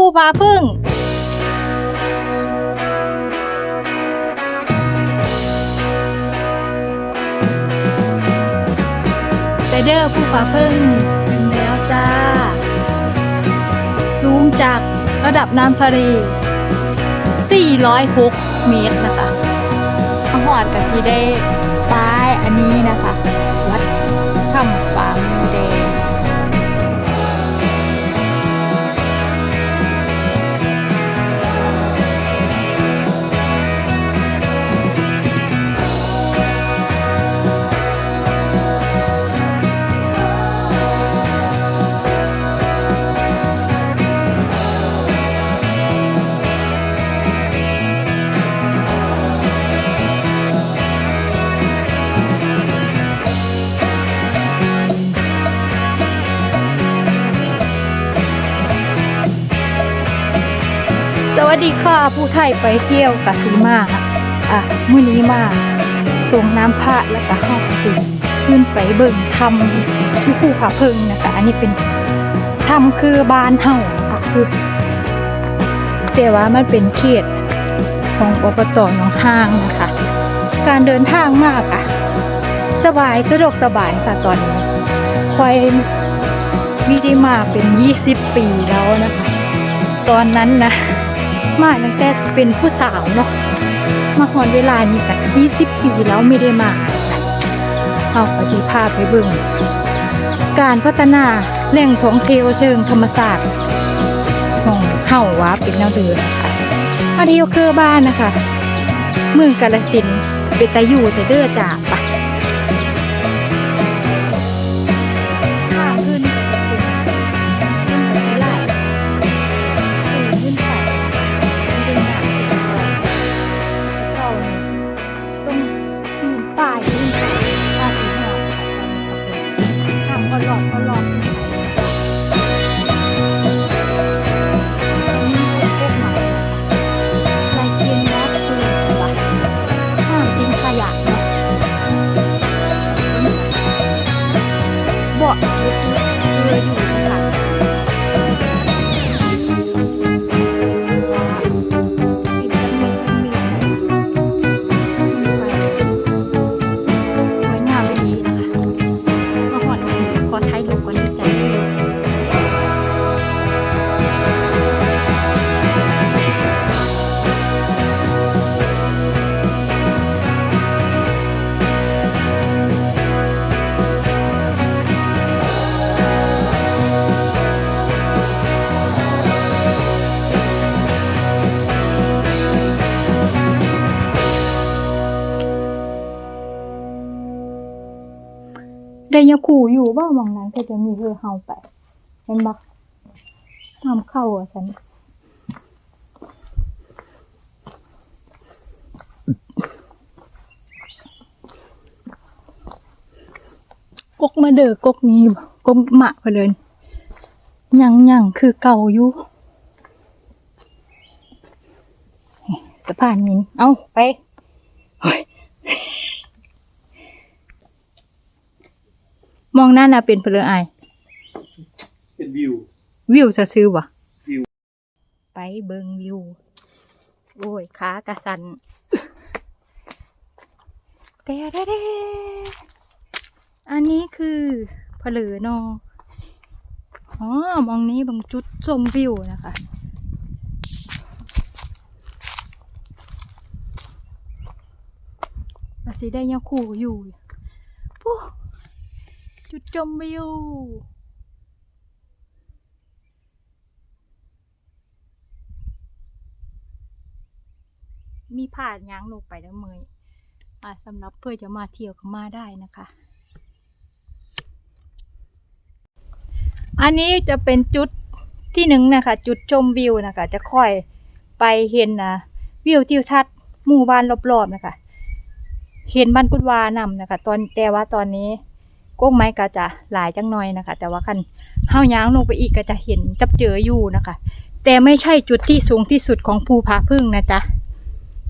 ผู้พาพึ่ง ไปเดอร์ผู้พาพึ่งถึงแล้วจ้า สูงจากระดับน้ำทะเล406 เมตรนะคะหอดกับชีได้ป้ายอันนี้นะคะ วัดถ้ำฝามื วัสดีค่ะผู้ไทยไปเที่ยวกาซีมาอะมื้อนี้มาส่งน้ำพระแล้วก็เข้ากสิขึ้นไปเบิ่งทำที่ภูผาเพิงนะคะอันนี้เป็นทำคือบ้านเฮาค่ะคือแต่ว่ามันเป็นเขตของอบตหนองห้างนะคะ การเดินทางมากอะสบายสะดวกสบายค่ะตอนนี้คอยมีได้มาเป็น 20 ปีแล้วนะคะ ตอนนั้นนะ มาตั้งแต่เป็นผู้สาวเนาะมาหอนเวลานี้กัน20 ปีแล้วไม่ได้มาเอาปฏิภาพไปเบิ่งการพัฒนาแหล่งท่องเที่ยวเชิงธรรมศาสตร์ของเฮาว่าเป็นแนวเดินค่ะมาเที่ยวเคือบ้านนะคะ เมืองกาฬสินเป็นตาอยู่แต่เด้อจ้าไป ยังขู่อยู่บ้ามองนั้นก็จะมีเพื่อเฮาไปเห็นบักทำเข้าอะฉันกกมาเด้อกกนี้กกหมะไปเลยยังยังคือเก่าอยู่สะพานหิน เอาไปโอ้ย ม องหน้าน่ะเป็นเพลืออายเป็นวิว วิวจะซื้อๆวะวิว ไปเบิงวิว โอ้ยขากระสันแต่เด้เด้อันนี้คือเพลือนออ๋อ มองนี้บางจุดชมวิวนะคะอาสิได้ยังขู่อยู่ปู้ จุดชมวิวมีผ่านย้างลงไปแล้วเมยสำหรับเพื่อจะมาเที่ยวก็มาได้นะคะ อันนี้จะเป็นจุดที่หนึ่งนะคะ จุดชมวิวนะคะ จะค่อยไปเห็นนะวิวทิวทัศน์หมู่บ้านรอบๆนะคะ เห็นบ้านกุดวานำนะคะ ตอนแต่ว่าตอนนี้ ก้งไม้ก็จะหลายจังหน่อยนะคะ แต่ว่าคันเฮาย้างลงไปอีกก็จะเห็นจับเจออยู่นะคะ แต่ไม่ใช่จุดที่สูงที่สุดของภูผาพึ่งนะจ๊ะ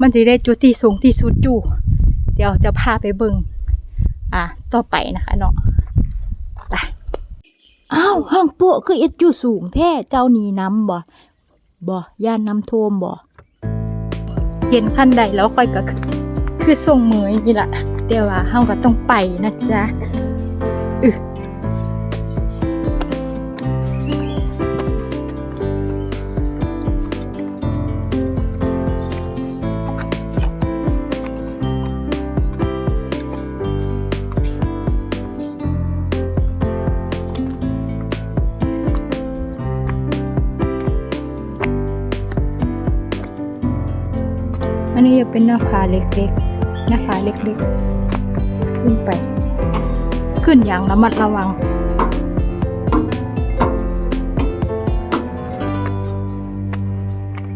มันจะได้จุดที่สูงที่สุดอยู่เดี๋ยวจะพาไปเบิ่งอะต่อไปนะคะเนาะไปอ้าวห้างโปะคือเอ็ดอยู่สูงแท้เจ้านี่น้ำบ่บ่ย่านน้ำท่วมบ่เห็นขั้นใดแล้วค่อยก็คือคือส่งมือนี่ล่ะเดี๋ยวว่าเฮาก็ต้องไปนะจ๊ะ อึอันนี้จะเขึ้นอย่างระมัดระวัง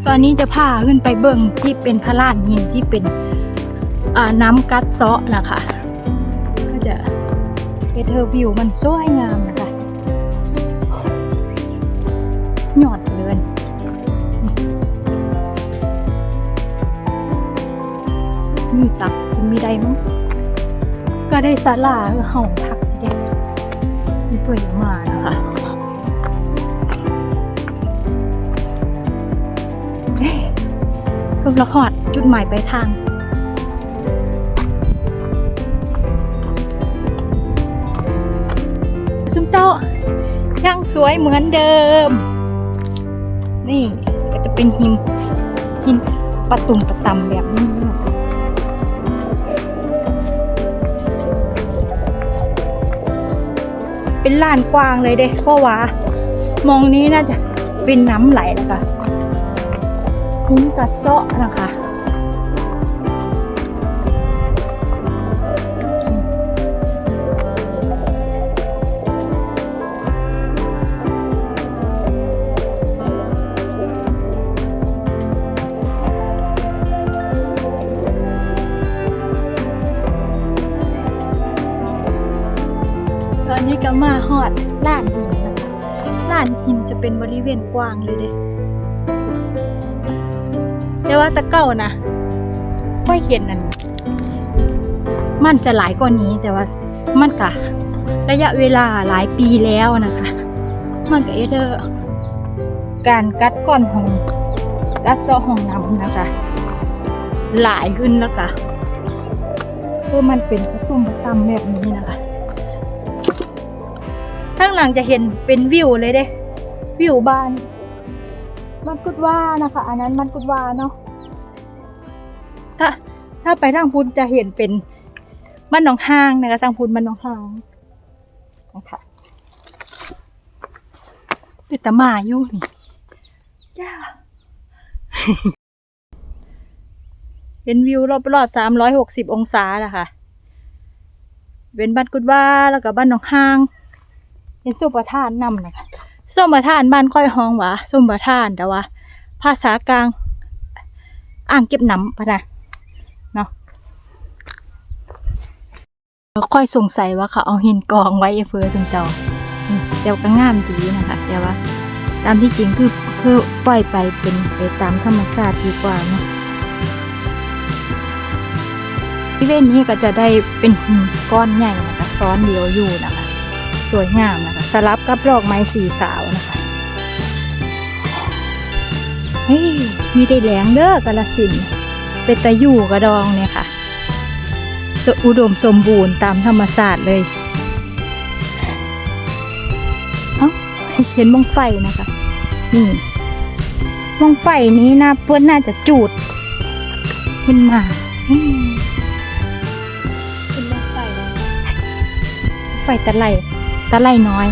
ตอนนี้จะพาขึ้นไปเบิ่งที่เป็นพระลานหินที่เป็นน้ำกัดเซาะนะคะ ก็จะเฮดเธอร์วิวมันสวยงามนะคะหยอดเลยมีตักจะมีได้มั้งก็ได้ศาลาห้องพักเด็กที่ เปิดมานะคะเอ๊ะก็ละหอดจุดหมายปลายทางซุ้มโต๊ะยังสวยเหมือนเดิม นี่ก็จะเป็นหินหินประตุ่มประตำแบบนี้ เป็นลานกว้างเลยเด้เพราะว่ามองนี้น่าจะเป็นน้ำไหลนะคะหินกัดเซาะนะคะ อดล้านหินนะคะล้านหินจะเป็นบริเวณกว้างเลยเด้แต่ว่าตะเก้านะค่อยเห็นนั่นมันจะหลายกว่านี้แต่ว่ามันกะระยะเวลาหลายปีแล้วนะคะ มันก็เอเดอร์การกัดก้อนของกัดเซาะของน้ำนะคะ หลายขึ้นแล้วก็เพื่อมันเป็นกระตุ้มกระตำแบบนี้นะคะ ข้างหลังจะเห็นเป็นวิวเลยเด้วิวบ้าน มันกุดว่านะคะ อันนั้นมันกุดว่าเนาะถ้าถ้าไปทางพุนจะเห็นเป็นบ้านหนองห้างนะคะทางพุนบ้านหนองห้างนะคะเป็นตะมาอยู่นี่ย่าเห็นวิวรอบๆสามร้อยหกสิบองศาละค่ะเป็นบ้านกุดว่าแล้วก็บ้านหนองห้าง เป็นส้มประทานนำนะคะส้มประทานบ้านค่อยห้องหวะส้มประทานแต่ว่า ภาษากลางอ่างเก็บน้ำพะนะเนาะเราค่อยสงสัยว่าเขาเอาหินกองไว้เพื่อซึงเจ้าอืมแต่ว่าก็งามดีนะคะแต่ว่า ตามที่จริงคือคือปล่อยไปเป็นไปตามธรรมชาติดีกว่าเนาะที่เล่นนี้ก็จะได้เป็นหินก้อนใหญ่นะคะซ้อนเดียวอยู่นะคะ สวยงามนะคะ สลับกับดอกไม้สีขาวนะคะเฮ้ยมีได้แหลงเด้อกาลสินเป็นตะยู่กระดองเนี่ยค่ะสอุดมสมบูรณ์ตามธรรมศาสตร์เลยเอ้าเห็นมองไฟนะคะนี่มองไฟนี้นะเพื่อนน่าจะจูดขึ้นมาอืมเป็นมองไฟไฟตะไล ตะไลน้อย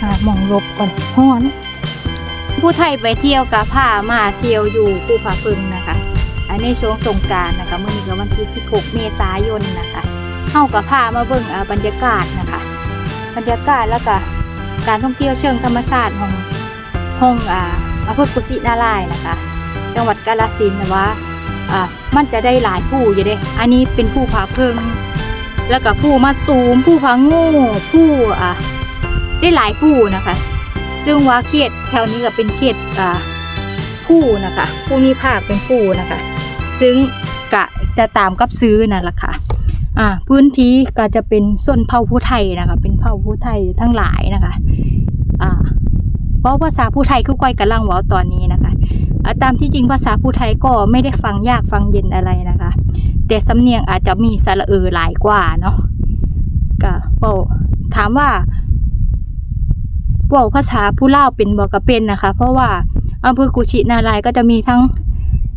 หาหมองลบก่อนฮ้อน ผู้ไทยไปเที่ยวกับผ้ามาเที่ยวอยู่ภูผาพึงนะคะ อันในช่วงสงการนะคะเมื่อนี้ก็วันที่ 16 เมษายนนะคะเข้ากับผ้ามาเบิ่งบรรยากาศนะคะ บรรยากาศแล้วก็ การท่องเที่ยวเชิงธรรมชาติของห้องอ่าอำเภอกุชินารายนะคะ จังหวัดกาฬสินธุ์นะว่าอ่ามันจะได้หลายผู้อยู่เด้ อันนี้เป็นผู้ผาเพิง แล้วก็ผู้มาตูมผู้ผาง่ผู้อ่าได้หลายผู้นะคะ ซึ่งว่าเขตแถวนี้ก็เป็นเขตอ่าผู้นะคะ ผู้มีภาคเป็นผู้นะคะ ซึ่งกะจะตามกับซื้อนั่นแหละค่ะ อ่าพื้นที่ก็จะเป็นส่วนเผ่าผู้ไทยนะคะ เป็นเผ่าผู้ไทยทั้งหลายนะคะ อ่า เพราะภาษาผู้ไทยคือก้อยกำลังว้าตอนนี้นะคะตามที่จริงภาษาผู้ไทยก็ไม่ได้ฟังยากฟังเย็นอะไรนะคะ แต่สำเนียงอาจจะมีสระเออหลายกว่าเนาะก็เว้าถามว่าเว้าภาษาผู้เล่าเป็นบอกก็เป็นนะคะ เพราะว่าอำเภอกุชินารายก็จะมีทั้ง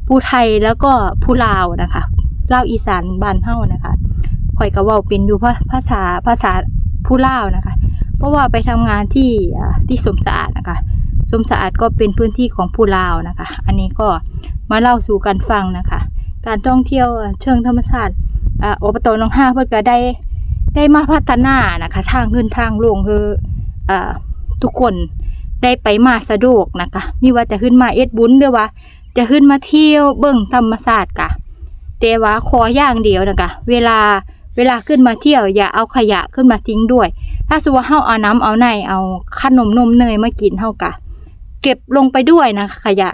ผู้ไทยแล้วก็ผู้ลาวนะคะเล่าอีสานบ้านเฮานะคะ ข่อยก็เว้าเป็นอยู่ภาษาภาษาผู้ล่าวนะคะ เพราะว่าไปทำงานที่ที่สมสะอาดนะคะ สมสะอาดก็เป็นพื้นที่ของผู้ลาวนะคะ อันนี้ก็มาเล่าสู่กันฟังนะคะ การท่องเที่ยวเชิงธรรมชาติอ่าอบตหนองห้าเพื่อก็ได้ได้มาพัฒนานะคะ ทางขึ้นทางลงคืออทุกคนได้ไปมาสะดวกนะคะมีว่าจะขึ้นมาเอ็ดบุญหรือว่า จะขึ้นมาเที่ยวเบิ่งธรรมชาติกะแต่ว่าขออย่างเดียวนะคะเวลา เวลาขึ้นมาเที่ยวอย่าเอาขยะขึ้นมาทิ้งด้วย ถ้าสมมติว่าเฮาเอาน้ำเอาในเอาขนมนมเนยมากินเฮากะ เก็บลงไปด้วยนะขยะ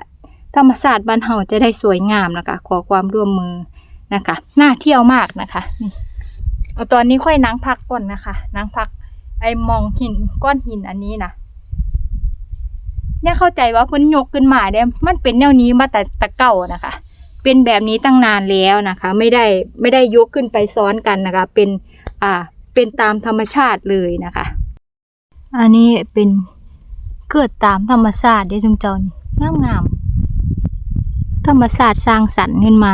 ธรรมศาสตร์บ้านเฮาจะได้สวยงามนะคะ ขอความร่วมมือนะคะน่าเที่ยวมากนะคะนี่เอาตอนนี้ค่อยนั่งพักก่อนนะคะนั่งพัก ไอ้มองหินก้อนหินอันนี้นะเนี่ยเข้าใจว่าเพิ่นยกขึ้นมาเนี่ยมันเป็นแนวนี้มาแต่ตะเก่านะคะ เป็นแบบนี้ตั้งนานแล้วนะคะ ไม่ได้ไม่ได้ยกขึ้นไปซ้อนกันนะคะ เป็นอ่าเป็นตามธรรมชาติเลยนะคะ อันนี้เป็นเกิดตามธรรมชาติได้จุงเจ้านี่งามงามธรรมชาติสร้างสรรค์ขึ้นมา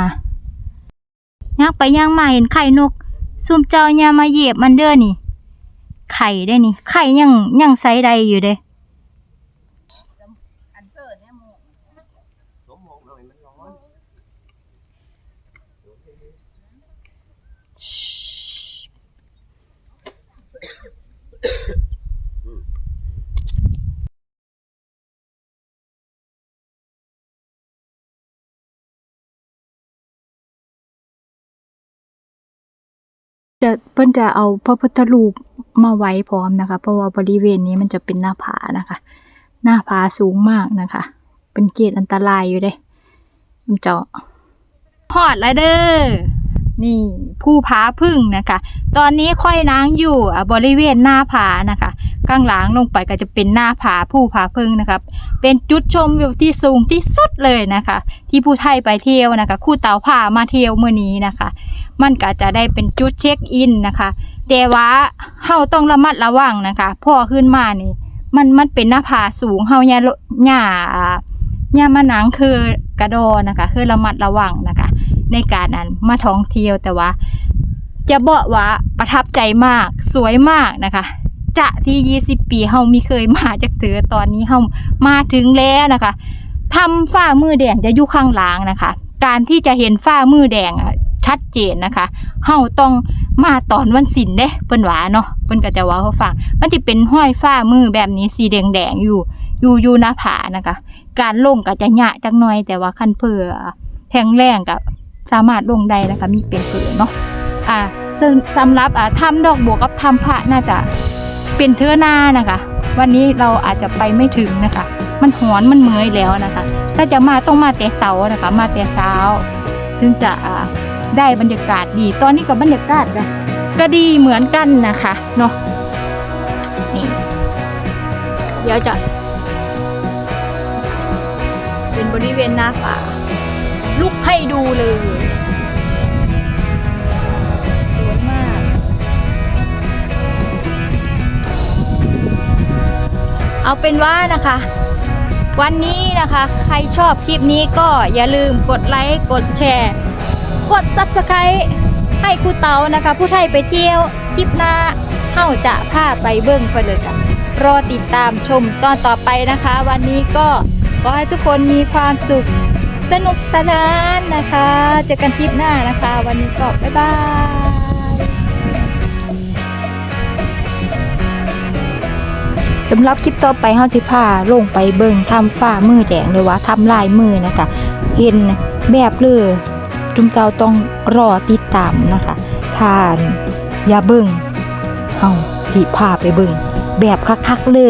ย่างไปย่างมาเห็นไข่นกซุมเจ้าอย่ามาเหยียบมันเด้อนี่ ไข่ได้นี่ ไข่ยังยังไซใดอยู่เด้ จะเพิ่นจะเอาพระพุทธรูปมาไว้พร้อมนะคะ เพราะว่าบริเวณนี้มันจะเป็นหน้าผานะคะ หน้าผาสูงมากนะคะ เป็นเขตอันตรายอยู่เด้มันเจาะฮอดแล้วเด้อนี่ผู้ผาพึ่งนะคะ ตอนนี้ค่อยล้างอยู่อะบริเวณหน้าผานะคะ ข้างหลังลงไปก็จะเป็นหน้าผาผู้ผาพึ่งนะครับ เป็นจุดชมวิวที่สูงที่สุดเลยนะคะ ที่ผู้ไทยไปเที่ยวนะคะ คู่เต่าผามาเที่ยวเมื่อนี้นะคะ มันก็จะได้เป็นจุดเช็คอินนะคะ แต่ว่าเฮาต้องระมัดระวังนะคะพอขึ้นมานี่มันมันเป็นหน้าผาสูงเฮาอย่าลอย่าอย่ามานังคือกระโดนะคะ คือระมัดระวังนะคะ ในการนั้นมาท่องเที่ยวแต่ว่า จะบอกว่าประทับใจมากสวยมากนะคะจะที่ 20 ปีเฮามีเคยมาจากเถือตอนนี้เฮามาถึงแล้วนะคะทำฝ้ามือแดงจะอยู่ข้างหลังนะคะ การที่จะเห็นฝ้ามือแดงอะ ชัดเจนนะคะเฮาต้องมาตอนวันศิลเด้เปิ้นว่าเนาะเปิ้นก็จะว่าเขาฟังมันจะเป็นห้อยฝ้ามือแบบนี้สีแดงๆอยู่อยู่อยู่หน้าผานะคะ การลงก็จะยะจักหน่อย แต่ว่าคันเพื่อแข็งแรงก็สามารถลงได้นะคะมีเป็นเผือเนาะอ่าซึ่งสำหรับอ่าทำดอกบัวกับทำพระน่าจะเป็นเทือหน้านะคะ วันนี้เราอาจจะไปไม่ถึงนะคะ มันหอนมันเมื่อยแล้วนะคะ ถ้าจะมาต้องมาแต่เสาร์นะคะ มาแต่เช้า ถึงจะอ่า ได้บรรยากาศดี ตอนนี้กับบรรยากาศก็ก็ดีเหมือนกันนะคะเนาะนี่เดี๋ยวจะเป็นบริเวณหน้าผาลุกให้ดูเลยสวยมาก เอาเป็นว่านะคะวันนี้นะคะ ใครชอบคลิปนี้ก็อย่าลืมกดไลค์ กดแชร์ กด Subscribe ให้ครูเต๋านะคะ ผู้ไทยไปเที่ยวคลิปหน้าเฮาจะพาไปเบิ่งไปเลยกันรอติดตามชมตอนต่อไปนะคะ วันนี้ก็ขอให้ทุกคนมีความสุขสนุกสนานนะคะเจอกันคลิปหน้านะคะ วันนี้ก็บ๊ายบายสำหรับคลิปต่อไปเฮาสิพาลงไปเบิ่งทำฝ้ามือแดงหรือว่าทำลายมือนะคะเห็นแบบเลย จุมเจ้าต้องรอติดตามนะคะทานยาเบิ่งเฮาสิพาไปเบิ่งแบบคักๆเลย